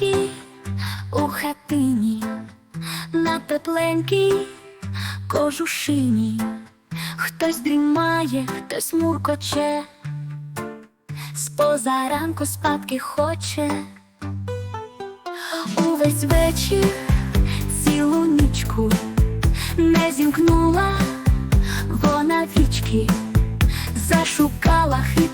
маленькі у хатині, на тепленькій кожушині, хтось дрімає, хтось муркоче, споза ранку спадки хоче, увесь вечір цілу нічку не зімкнула вона вічки, зашукала хит.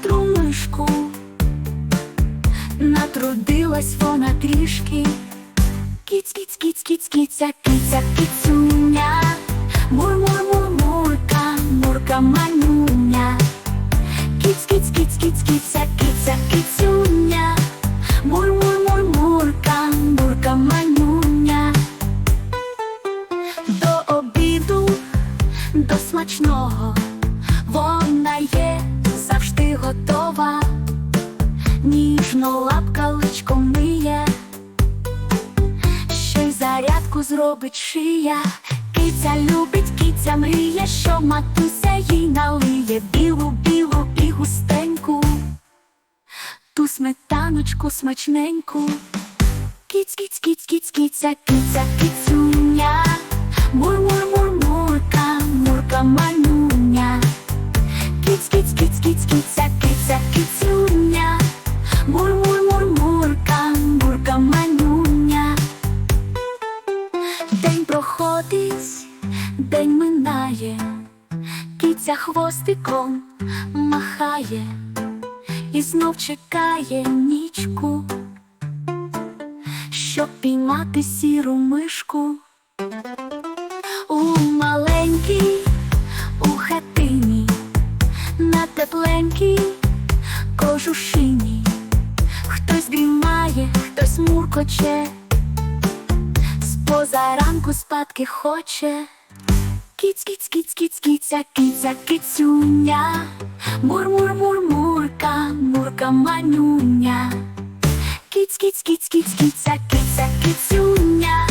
Натрудилась вона трішки. Кіць, кіць, кіць, кіць, кіця, кіця, кіцюня, мур, мур, мур, мурка, мурка, манюня. Кіць, кіць, кіць, кіць, кіця, кіця, кіцюня, мур, мур, мур, мурка, мурка, манюня. До обіду, до смачного, вона є завжди готова, ніжно лапка личком миє ще й зарядку зробить шия. Киця любить, киця мріє, що матуся їй налиє білу, білу і густеньку, ту сметаночку смачненьку. Кіць, кіць, кіць, кіць, кіця, кіця, кіцюня, день минає, киця хвостиком махає і знов чекає нічку, щоб піймати сіру мишку. У маленькій, у хатині, на тепленькій кожушині, хтось дрімає, хтось муркоче з позаранку спадки хоче. Кіць, кіць, кіць, кіць, кіця, кіця, кіцюня, мур, мур, мур, мурка, манюня. Кіць, кіць, кіць, кіць, кіця, кіця, кіцюня,